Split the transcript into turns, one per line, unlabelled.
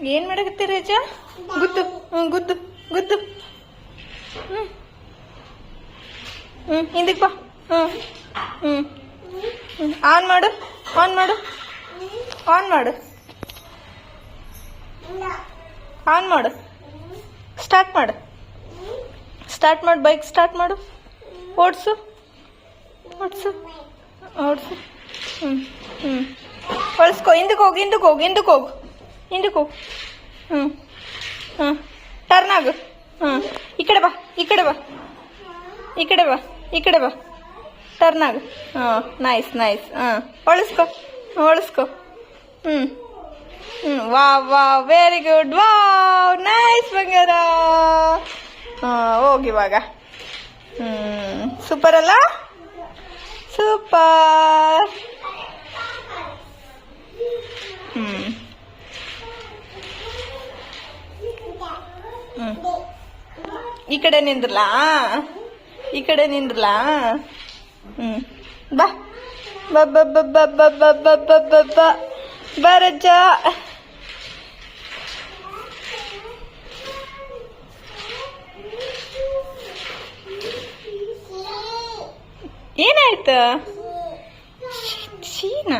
ಏನ್ ಮಾಡಕತ್ತೀರ ಅಜ್ಜ ಗುದ್ದು ಹ್ಞೂ ಗುದ್ದು ಗುದ್ದು. ಹ್ಞೂ ಹ್ಞೂ ಹಿಂದಕ್ಕೆ ಬಾ. ಹ್ಞೂ ಹ್ಞೂ ಆನ್ ಮಾಡು ಆನ್ ಮಾಡು. ಆನ್ ಮಾಡು. ಆನ್ ಮಾಡು. ಸ್ಟಾರ್ಟ್ ಮಾಡು. ಸ್ಟಾರ್ಟ್ ಮಾಡು, ಬೈಕ್ ಸ್ಟಾರ್ಟ್ ಮಾಡು. ಓಡಿಸು. ಓಡಿಸು. ಓಡಿಸು. ಹ್ಞೂ ಹ್ಞೂ ಹೊಳ್ಸ್ಕೊ, ಹಿಂದಕ್ಕೆ ಹೋಗಿ ಹಿಂದಕ್ಕೆ ಹೋಗಿ, ಹಿಂದಕ್ಕೆ ಹೋಗು. ಹಿಂದಕ್ಕೆ ಹ್ಞೂ ಹಾಂ ಟರ್ನ್ ಆಗು. ಈ ಕಡೆ ಬಾ. ಈ ಕಡೆ ಬಾ. ಈ ಕಡೆ ಬಾ. ಈ ಕಡೆ ಬಾ. ಟರ್ನ್ ಆಗು. ಹಾಂ ನೈಸ್ ನೈಸ್ ಹಾಂ ಹೊಳಿಸ್ಕೊ. ಹೊಳಿಸ್ಕೊ. ಹ್ಞೂ ಹ್ಞೂ ವಾ ವಾ ವೆರಿ ಗುಡ್ ವಾ ನೈಸ್ ಬಂಗಾರ. ಹಾಂ ಹೋಗಿ ಇವಾಗ. ಹ್ಞೂ ಸೂಪರ್ ಅಲ್ಲ? ಸೂಪರ್ ಹ್ಞೂ ಈ ಕಡೆ ನಿಂದ್ರಲಾ? ಈ ಕಡೆ ನಿಂದ್ರಲಾ? ಬರಜ ಏನಾಯ್ತು? ಚೀನಾ